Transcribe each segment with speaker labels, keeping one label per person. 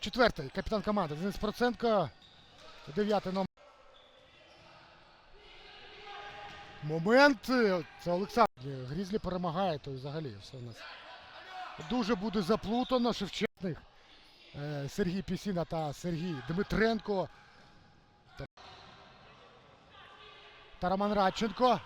Speaker 1: Четвертий капітан команди Денис Проценко. Дев'ятий номер. Момент. Це Олександр. Грізлі перемагає, то взагалі все у нас. Дуже буде заплутано Шевченких. Е, Сергій Пісіна та Сергій Дмитренко. Та- Роман Радченко.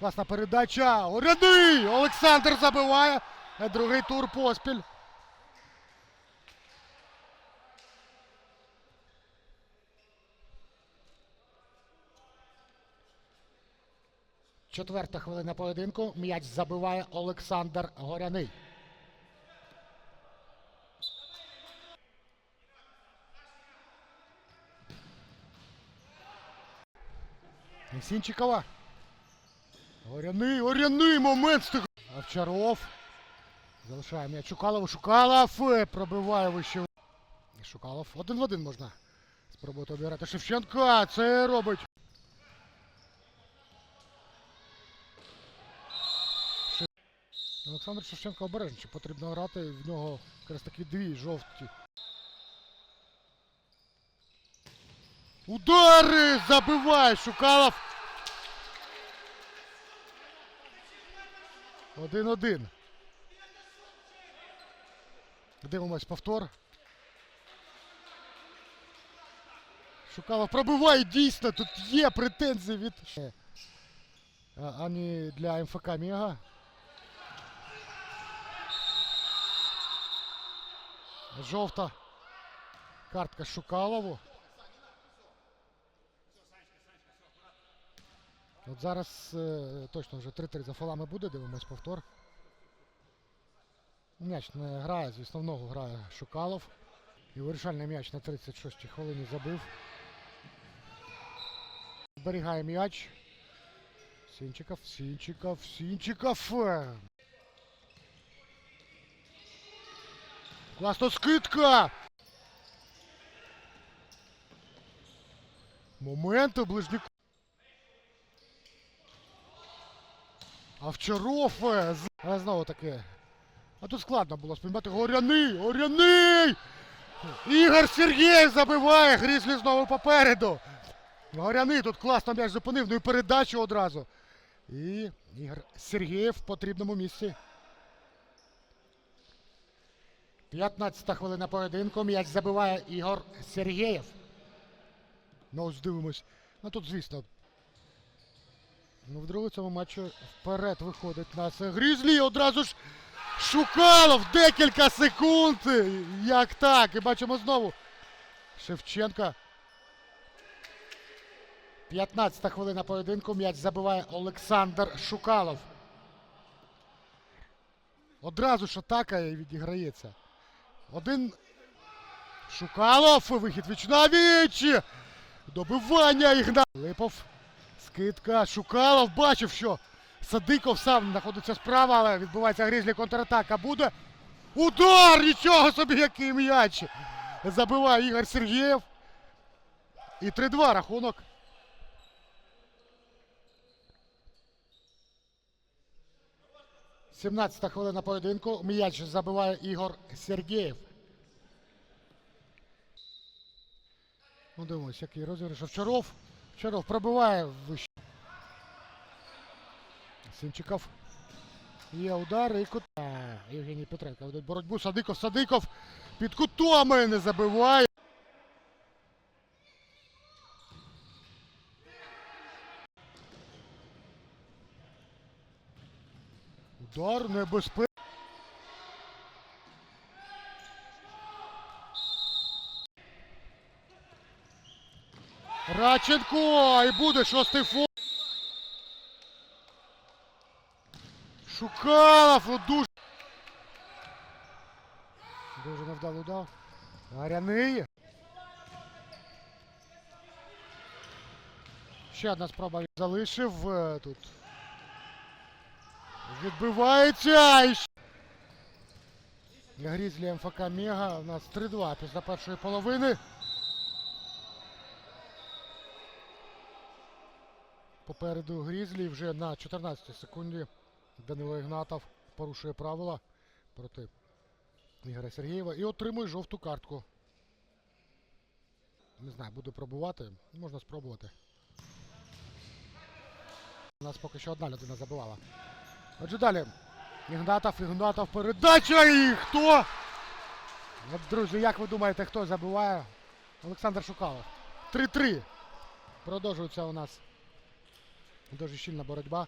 Speaker 1: Класна передача. Оряний! Олександр забиває. Е, Другий тур поспіль. Четверта хвилина поєдинку. М'яч забиває Олександр Горяний. Сінчикова. Горяний, горяний момент. стиг- Овчаров. Залишає м'яч Шукалову. Шукалов е, пробиває вище. Шукалов. Один в один можна спробувати обіграти Шевченка. Це робить. Олександр Шевченко обережніше. Потрібно грати. В нього якраз такі дві жовті. Удари! Забиває Шукалов. Один-один. Дивимось повтор. Шукалов пробиває дійсно. Тут є претензії від. Е, Ані для МФК Мега. Жовта картка Шукалову. От зараз е, точно вже 3-3 за фолами буде, дивимось повтор. М'яч не грає, з основного грає Шукалов. І вирішальний м'яч на 36-й хвилині забив. Зберігає м'яч. Сінчиков, Сінчиков, Сінчиков. Класна скидка! Момент у ближніх. Овчаров. е, Але знову таки. А тут складно було спіймати Горяний! Горяний! Ігор Сергєєв забиває! Грізлі знову попереду. Горяний тут класно м'яч зупинив, ну і передачу одразу. І Ігор Сергєєв в потрібному місці. 15 хвилина поєдинку. М'яч забиває Ігор Сергєєв. Ну ось дивимось. Ну тут, звісно, Ну, в другому цьому матчі вперед виходить нас Грізлі. Одразу ж Шукалов декілька секунд. Як так? І бачимо знову. Шевченка. 15 хвилина поєдинку. М'яч забиває Олександр Шукалов. Одразу ж атака відіграється. Один. Шукалов. Вихід віч на. Добивання Ігна. Липов. Скидка. Шукалов бачив, що Садиков сам знаходиться справа, але відбувається грізлі контратака. Буде. Удар! Нічого собі, який м'яч! Забиває Ігор Сергієв. І 3-2 рахунок. Сімнадцята хвилина поєдинку. М'яч забиває Ігор Сергієв. Ну, дивимось, який розіграш. Овчаров. Овчаров пробиває вище. Симчиков. Є удар і кут. Євгеній Петренко ведуть боротьбу. Садиков, Садиков під кутами не забиває. Удар небезпечний. Радченко! І буде шостий фол. Шукалов, ну дуже. Дуже невдало дав. Гаряний. Ще одна спроба залишив е, тут. Відбивається. Для Грізлі МФК Мега у нас 3-2 після першої половини. Попереду Грізлі вже на 14 й секунді Данило Ігнатов порушує правила проти Ігоря Сергієва і отримує жовту картку. Не знаю, буду пробувати. Можна спробувати. У нас поки що одна людина забивала. Отже далі. Ігнатов, Ігнатов, передача і хто? От, друзі, як ви думаєте, хто забиває? Олександр Шукалов. 3-3. Продовжується у нас дуже щільна боротьба.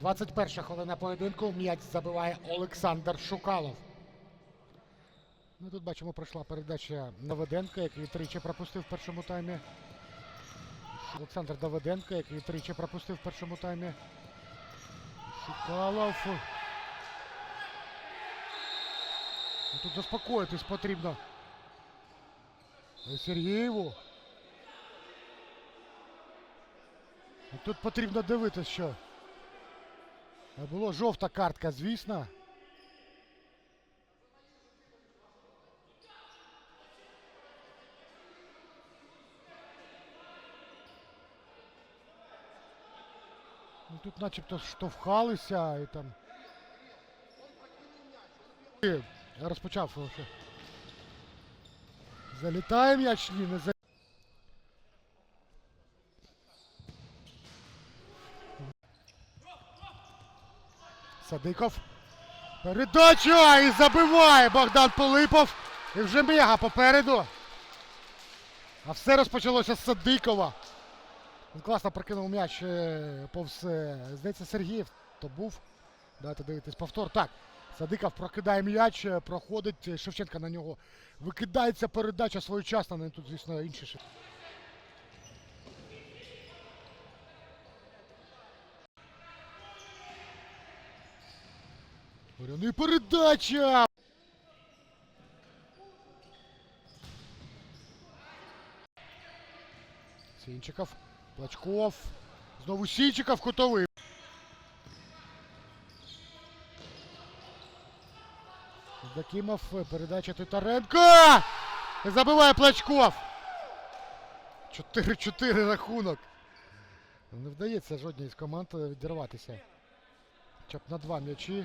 Speaker 1: 21 хвилина поєдинку. М'яч забиває Олександр Шукалов. Ну, тут бачимо, пройшла передача Давиденка, який тричі пропустив в першому таймі. Олександр Давиденко, який тричі пропустив в першому таймі. Шукалов. Ну, Тут заспокоїтись потрібно. Сергієву. Тут потрібно дивитися, що. Було жовта картка, звісно. Тут начебто штовхалися і там. Розпочав. Залітає м'яч, ні, не за. Садиков. Передача і забиває Богдан Пилипов. І вже мега попереду. А все розпочалося з Садикова. Він класно прокинув м'яч е, повз, е, здається, Сергіїв. То був. Давайте дивитись повтор. Так. Садиков прокидає м'яч, е, проходить Шевченка на нього. Викидається передача своєчасна. Ну, Тут, звісно, інші. Горяний передача! Сінчиков, Плачков. Знову Сінчиков, кутовий. Дакимов, передача Титаренко! Забиває Плачков! 4-4 рахунок. Не вдається жодній з команд відірватися. Хоча б на два м'ячі.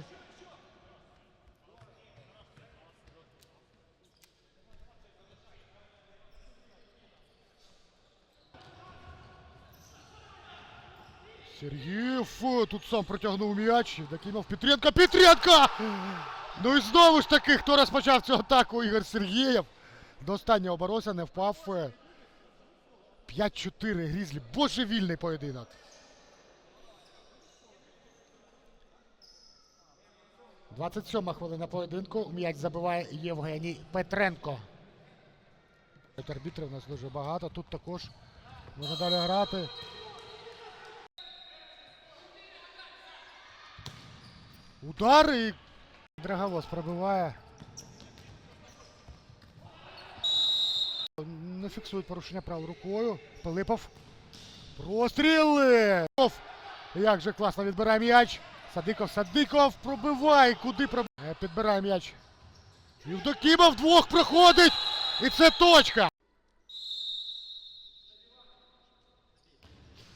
Speaker 1: Сергієв тут сам протягнув м'яч. Дакимов Петренко. Петренко! Ну і знову ж таки, хто розпочав цю атаку Ігор Сергієв. До останнього боровся, не впав. е. 5-4 Грізлі. Божевільний поєдинок. Двадцять сьома хвилина поєдинку. М'яч забиває Євгеній Петренко. Арбітрів у нас дуже багато. Тут також можна далі грати. Удар і Драговоз пробиває. Не фіксують порушення прав рукою. Пилипов. Простріли! Як же класно відбирає м'яч. Садиков, Садиков пробиває. Куди пробиває? Підбирає м'яч. Євдокімов двох проходить. І це точка.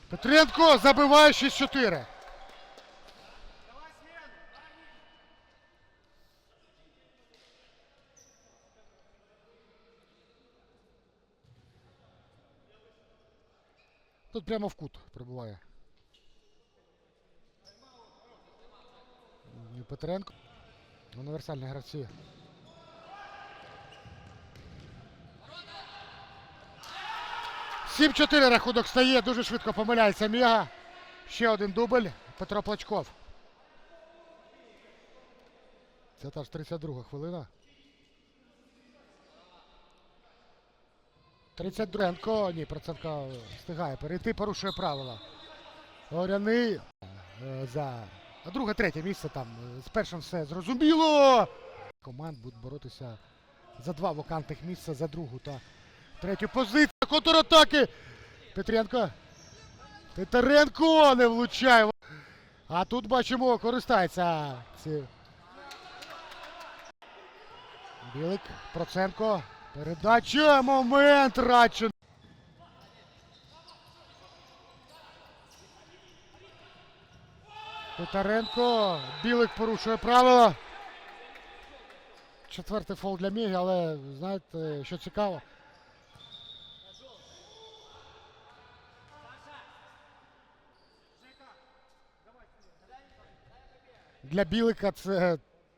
Speaker 1: Петренко забиває 6-4. Тут прямо в кут пробуває. І Петренко. Універсальні гравці. Сім 4 рахунок стає, дуже швидко помиляється Міга. Ще один дубль. Петро Плачков. Це та ж 32 хвилина. 32 Енко, ні, Проценко встигає перейти, порушує правила. Оряний е, за друге, третє місце там. З першим все зрозуміло. Команд будуть боротися за два вакантних місця, за другу та третю позицію. Контратаки. Петренко. Петренко не влучає. А тут бачимо, користається. Білик, Проценко. Передача, момент, Радчин. Титаренко. Білик порушує правила. четвертий фол для Міги, але знаєте, що цікаво. Для Білика це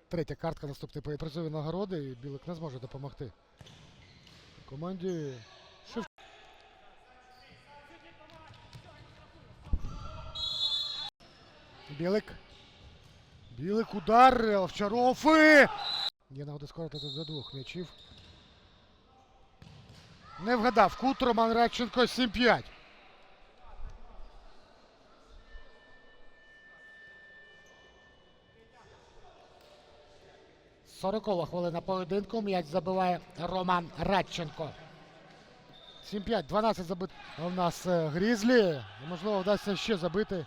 Speaker 1: третя картка наступної призові нагороди, і Білик не зможе допомогти. Команді. Білик. Білик удар. Овчаров. і- Є нагода скоротити до двох м'ячів. Не вгадав. Кут Роман Радченко 7-5. Сорокова хвилина поєдинку. М'яч забиває Роман Радченко. 7-5, 12 забит. В нас е, Грізлі. Можливо, вдасться ще забити.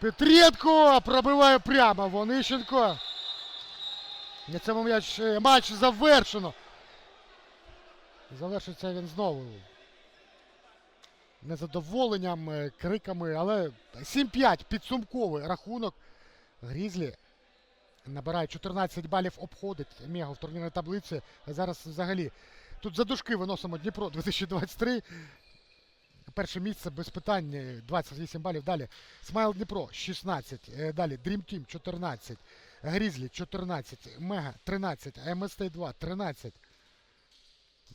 Speaker 1: Петренко пробиває прямо. Вонищенко. На цьому м'яч, е, матч завершено. Завершиться він знову. Незадоволенням, е, криками, але 7-5 підсумковий рахунок. Грізлі набирає 14 балів, обходить Мега в турнірній таблиці. Зараз взагалі тут за дужки виносимо Дніпро 2023. Перше місце без питань, е, 28 балів. Далі Смайл Дніпро 16. Е, Далі Dream Team 14. Грізлі 14. Мега 13. АМСТ 2 13.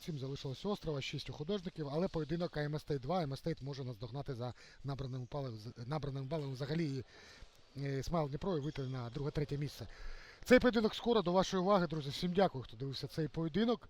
Speaker 1: Цим залишилось острова, 6 у художників, але поєдинок АМСТ 2. АМСТ може наздогнати за набраним балом, набраним балом взагалі і е, Смайл Дніпро і вийти на друге-третє місце. Цей поєдинок скоро до вашої уваги, друзі. Всім дякую, хто дивився цей поєдинок.